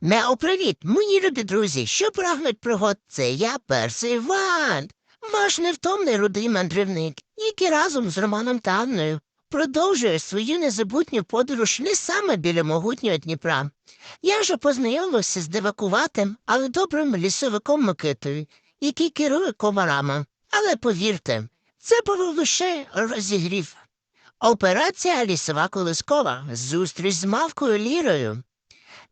Мяу, привіт, мої любі друзі, що прагнуть пригод, це я, персий Іван, ваш невтомний рудий мандрівник, який разом з Романом та продовжує свою незабутню подорож не саме біля могутнього Дніпра. Я вже познайомився з дивакуватим, але добрим лісовиком Микитою, який керує комарами. Але повірте, це був лише розігрів. Операція лісова колискова. Зустріч з мавкою Лірою.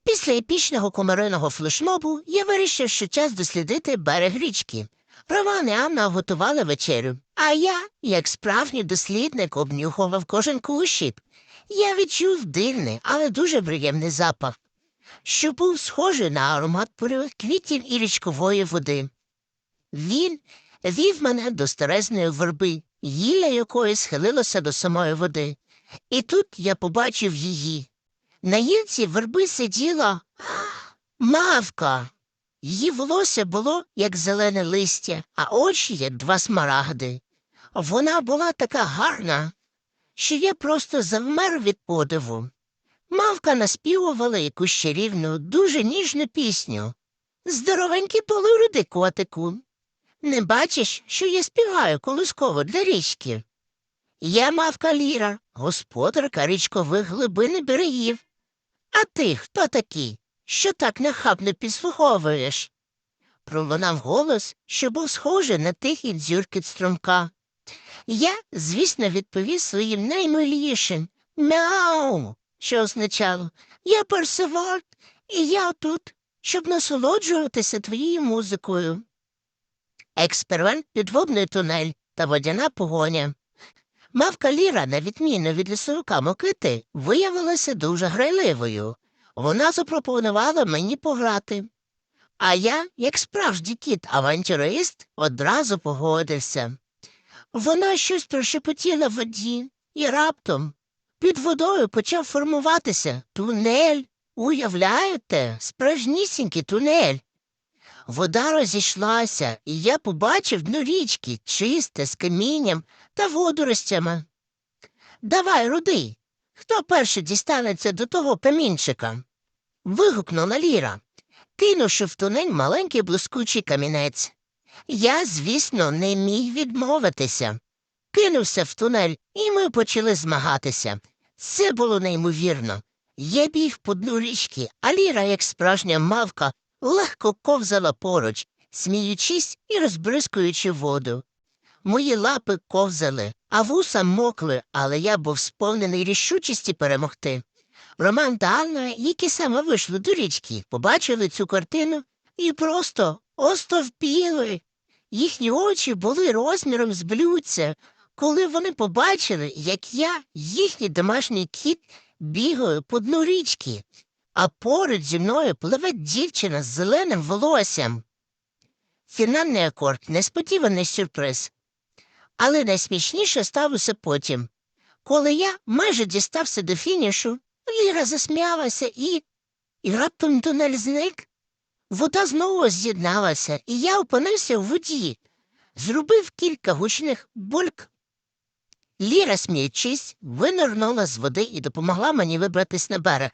Після епічного комариного флешмобу я вирішив, що час дослідити берег річки. Роман і Анна готували вечерю, а я, як справжній дослідник, обнюхував кожен кущик. Я відчув дивний, але дуже приємний запах, що був схожий на аромат польових квітів і річкової води. Він вів мене до старезної верби, гілля якої схилилося до самої води. І тут я побачив її. На гілці верби сиділа мавка. Її волосся було, як зелене листя, а очі, як два смарагди. Вона була така гарна, що я просто завмер від подиву. Мавка наспівувала якусь чарівну, дуже ніжну пісню. Здоровенький полуруди котику. Не бачиш, що я співаю колисково для річки? Я мавка Ліра, господарка річкових глибин берегів. А ти хто такий? Що так нахабно підслуховуєш? Пролунав голос, що був схожий на тихий дзюркіт струмка. Я, звісно, відповів своїм наймилішим Мяу, що означало Я Персиваль, і я тут, щоб насолоджуватися твоєю музикою. Експеримент підводний тунель та водяна погоня. Мавка Ліра, на відміну від лісовика Мокити, виявилася дуже грайливою. Вона запропонувала мені пограти. А я, як справжній кіт авантюрист, одразу погодився. Вона щось прошепотіла в воді, і раптом під водою почав формуватися тунель. Уявляєте, справжнісінький тунель. Вода розійшлася, і я побачив дно річки, чисте, з камінням та водоростями. Давай, рудий, хто перший дістанеться до того камінчика? вигукнула Ліра, кинувши в тунель маленький блискучий камінець. Я, звісно, не міг відмовитися. Кинувся в тунель, і ми почали змагатися. Це було неймовірно. Я біг по дну річки, а Ліра, як справжня мавка, легко ковзала поруч, сміючись і розбризкуючи воду. Мої лапи ковзали, а вуса мокли, але я був сповнений рішучості перемогти. Роман та Анна, які саме вийшли до річки, побачили цю картину і просто остовпіли. Їхні очі були розміром з блюдця, коли вони побачили, як я, їхній домашній кіт, бігаю по дну річки, а поруч зі мною пливе дівчина з зеленим волоссям. Фінальний акорд несподіваний сюрприз. Але найсмішніше сталося потім. Коли я майже дістався до фінішу, Ліра засміялася і. і раптом тунель зник. Вода знову з'єдналася, і я опинився в воді. Зробив кілька гучних бульк. Ліра, сміючись, винирнула з води і допомогла мені вибратись на берег.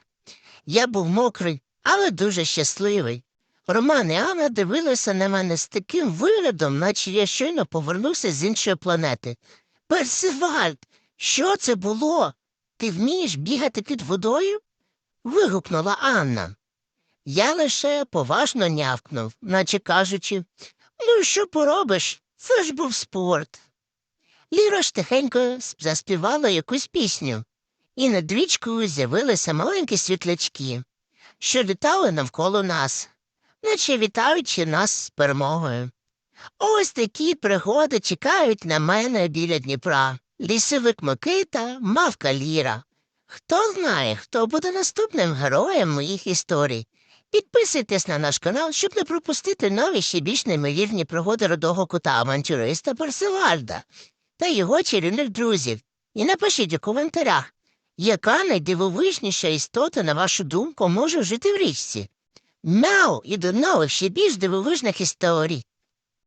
Я був мокрий, але дуже щасливий. Роман і Анна дивилися на мене з таким виглядом, наче я щойно повернувся з іншої планети. Персивальд, що це було? Ти вмієш бігати під водою? вигукнула Анна. Я лише поважно нявкнув, наче кажучи, ну, що поробиш? Це ж був спорт. Ліра ж тихенько заспівала якусь пісню, і над річкою з'явилися маленькі світлячки, що літали навколо нас, наче вітаючи нас з перемогою. Ось такі пригоди чекають на мене біля Дніпра. Лісовик Микита, мавка Ліра. Хто знає, хто буде наступним героєм моїх історій. Підписуйтесь на наш канал, щоб не пропустити нові ще більш неймовірні пригоди родого кота авантюриста Персивальда та його чарівних друзів. І напишіть у коментарях, яка найдивовижніша істота, на вашу думку, може жити в річці. Now you до know ще більш дивовижних історій.